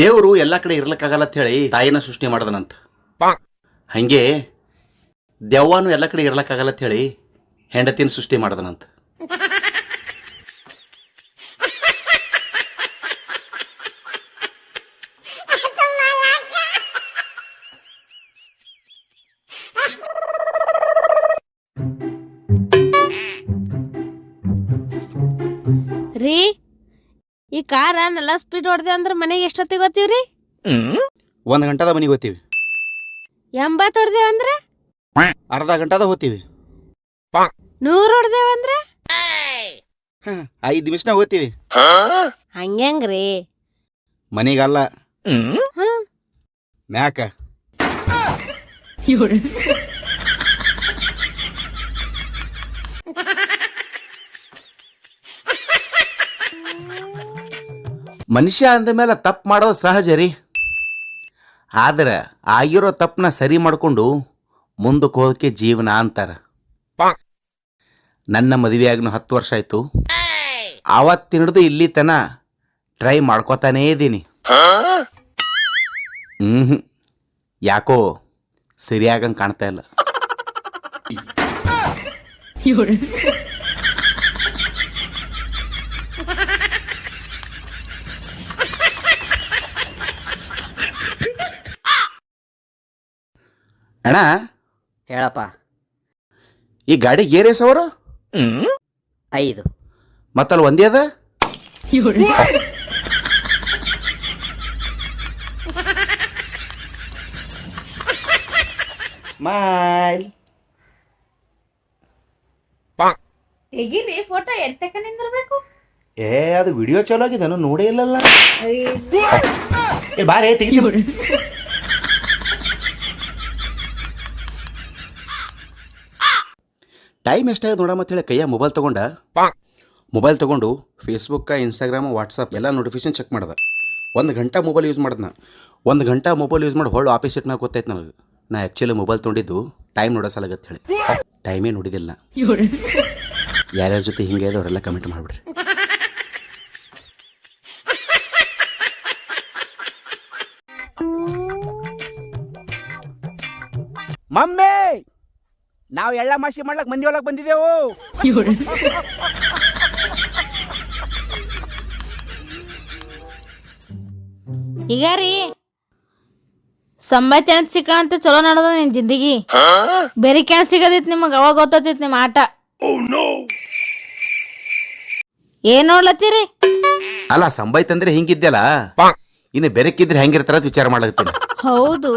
ದೇವರು ಎಲ್ಲ ಕಡೆ ಇರ್ಲಿಕ್ಕಾಗಲ್ಲ ಅಂತ ಹೇಳಿ ತಾಯಿನ ಸೃಷ್ಟಿ ಮಾಡದನಂತ. ಹಂಗೆ ದೆವ್ವನು ಎಲ್ಲ ಕಡೆ ಇರ್ಲಿಕ್ಕಾಗಲ್ಲ ಅಂತ ಹೇಳಿ ಹೆಂಡತಿನ ಸೃಷ್ಟಿ ಮಾಡದನಂತ. ರೀ ಈ ಕಾರ ನೆಲ್ಲ ಸ್ಪೀಡ್ ಹೊಡೆದೆ ಅಂದ್ರೆ ಮನೆಗೆ ಎಷ್ಟೊತ್ತಿಗೆ ಹೋಗ್ತೀವ್ರಿ? ಒಂದು ಗಂಟೆದ ಮನೆಗೆ ಹೋಗ್ತೀವಿ. ಎಂಬತ್ತು ಹೊಡೆದೇವ್ ಅಂದ್ರೆ? ಅರ್ಧ ಗಂಟೆದ ಹೋಗ್ತೀವಿ. ನೂರು ಹೊಡೆದೇವ್ ಅಂದ್ರೆ? ಐದು ನಿಮಿಷನಾಗ ಹೋಗ್ತೀವಿ. ಹಂಗ್ಯಾಂಗ್ರಿ ಮನೆಗಲ್ಲ. ಮ್ಯಾಕ. ಮನುಷ್ಯ ಅಂದ ಮೇಲೆ ತಪ್ಪು ಮಾಡೋದು ಸಹಜ ರೀ. ಆದ್ರೆ ಆಗಿರೋ ತಪ್ಪನ್ನ ಸರಿ ಮಾಡಿಕೊಂಡು ಮುಂದಕ್ಕೆ ಹೋದಕ್ಕೆ ಜೀವನ ಅಂತಾರ. ನನ್ನ ಮದುವೆಯಾಗನು ಹತ್ತು ವರ್ಷ ಆಯಿತು. ಆವತ್ತಿನ ಹಿಡಿದು ಇಲ್ಲಿ ತನ ಟ್ರೈ ಮಾಡ್ಕೋತಾನೇ ಇದ್ದೀನಿ. ಹ್ಞೂ ಯಾಕೋ ಸರಿಯಾಗಂಗೆ ಕಾಣ್ತಾ ಇಲ್ಲ. ಅಣ್ಣ? ಹೇಳಪ್ಪ. ಈ ಗಾಡಿ ಗೇರ್ ಅವರು? ಐದು. ಮತ್ತಲ್ಲಿ ಒಂದೇ ಅದ? ಸ್ಮೈಲ್ ತೆಗಿರಿ ಫೋಟೋ ಎಡ್ತಕ ನಿಂದಿರ್ಬೇಕು? ಏ ಅದು ವಿಡಿಯೋ ಚಲೋ ಆಗಿದೆ ನಾನು ನೋಡೇ ಇಲ್ಲಲ್ಲ. ಏ ಬಾರೇ ತೆಗಿ ಟೈಮ್ ಎಷ್ಟಾಗಿದೆ ನೋಡ ಹೇಳಿ ಕೈಯ ಮೊಬೈಲ್ ತಗೊಂಡ ಮೊಬೈಲ್ ತಗೊಂಡು ಫೇಸ್ಬುಕ್ಕ ಇನ್ಸ್ಟಾಗ್ರಾಮ್ ವಾಟ್ಸಪ್ ಎಲ್ಲ ನೋಟಿಫಿಕೇಶನ್ ಚೆಕ್ ಮಾಡ್ದೆ. ಒಂದು ಗಂಟೆ ಮೊಬೈಲ್ ಯೂಸ್ ಮಾಡ್ದೆ ನಾ. ಒಂದು ಗಂಟೆ ಮೊಬೈಲ್ ಯೂಸ್ ಮಾಡಿ ಹೊಳ್ಳು ಆಫೀಸ್ ಇಟ್ಟು ಗೊತ್ತಾಯ್ತು ನನಗೆ. ನಾ ಆ್ಯಕ್ಚುಲಿ ಮೊಬೈಲ್ ತೊಗೊಂಡಿದ್ದು ಟೈಮ್ ನೋಡೋ ಸಲಗತ್ತೆ ಹೇಳಿ. ಟೈಮೇ ನೋಡಿದಿಲ್ಲ ಯಾರ್ಯಾರ ಜೊತೆ ಹಿಂಗೆ ಇದೆ ಅವರೆಲ್ಲ ಕಮೆಂಟ್ ಮಾಡಿಬಿಡ್ರಿ ಮಮ್ಮಿ! ನಾವು ಎಳ್ಳ ಮಾಸಿ ಮಾಡ್ಲಕ್ ಮಂದಿ ಒಳಗ್ ಬಂದಿದೆವು ಈಗ ರೀ ಸಂಬತ್ ಅಂತ ಸಿಕ್ಕ ಅಂತ ಚಲೋ ನಡದ ನಿನ್ ಜಿಂದಗಿ. ಬೇರೆ ಕ್ಯಾನ್ ಸಿಗದಿತ್ತು ನಿಮಗ್ ಅವಾಗ ಗೊತ್ತಾತಿತ್ ನಿಮ್ ಆಟ. ಏನ್ ನೋಡ್ಲತ್ತೀರಿ? ಅಲ್ಲ ಸಂಬೈತಂದ್ರೆ ಹಿಂಗಿದ್ಯಲ್ಲ? ಇನ್ನು ಬೆರಕಿದ್ರೆ ಹೆಂಗಿರ್ತಾರ ಅಂತ ವಿಚಾರ ಮಾಡ್ಲತ್ತೀನಿ. ಹೌದು.